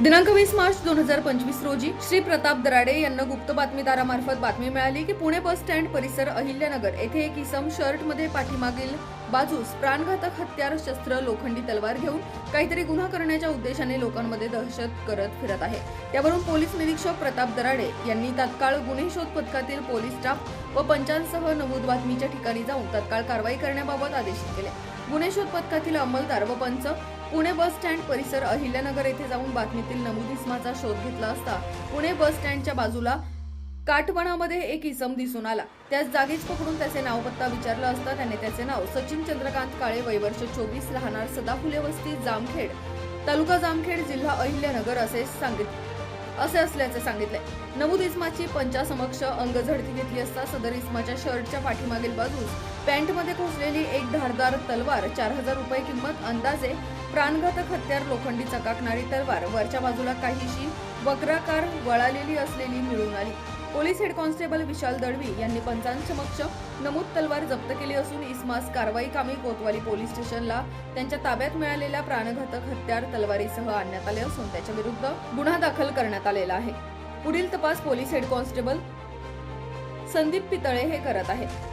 दिनांक वीस मार्च दोन हजार पंचवीस रोजी श्री प्रताप दराडे यांना गुप्त बातमीदारामार्फत बातमी मिळाली की पुणे बस स्टँड परिसर अहिल्यानगर येथे एक इसम शर्टमध्ये पाठीमागील बाजूस प्राणघातक हत्यार शस्त्र लोखंडी तलवार घेऊन काहीतरी गुन्हा करण्याच्या उद्देशाने लोकांमध्ये दहशत करत फिरत आहे. त्यावरून पोलीस निरीक्षक प्रताप दराडे यांनी तात्काळ गुन्हे शोध पथकातील पोलीस स्टाफ व पंचांसह नमूद बातमीच्या ठिकाणी जाऊन तत्काळ कारवाई करण्याबाबत आदेशित केले गुन्हे शोध पथकातील अंमलदार व पंच पुणे बस स्टँड परिसर अहिल्यानगर येथे जाऊन बातमीतील नमूद इसमाचा शोध घेतला असता पुणे बस स्टँडच्या बाजूला काठवणामध्ये एक इसम दिसून आला. त्याच जागीच पकडून त्याचे नाव पत्ता विचारला असता त्याने त्याचे नाव सचिन चंद्रकांत काळे वयवर्ष चोवीस लहानार सदाफुले वस्ती जामखेड तालुका जामखेड जिल्हा अहिल्यानगर असे सांगितले. असे असल्याचे सांगितले. नमूद इस्माची पंचासमक्ष अंगझडती घेतली असता सदर इस्माच्या शर्टच्या पाठीमागील बाजूस पॅन्टमध्ये खोचलेली एक धारदार तलवार चार हजार रुपये किंमत अंदाजे प्राणघातक हत्यार लोखंडी चकाकणारी तलवार वरच्या बाजूला काहीशी वक्राकार वळालेली असलेली मिळून आली. Police head constable Vishal Dalvi यांनी पंचांसमक्ष नमूद तलवार जप्त केली असून इसमास कारवाई कामी कोतवाली पोलीस स्टेशनला त्यांच्या ताब्यात मिळालेल्या प्राणघातक हत्यार तलवारीसह आणण्यात आले असून त्याच्या विरुद्ध गुन्हा दाखल करण्यात आलेला आहे. पुढील तपास police head constable Sandeep Pitale हे करत आहेत.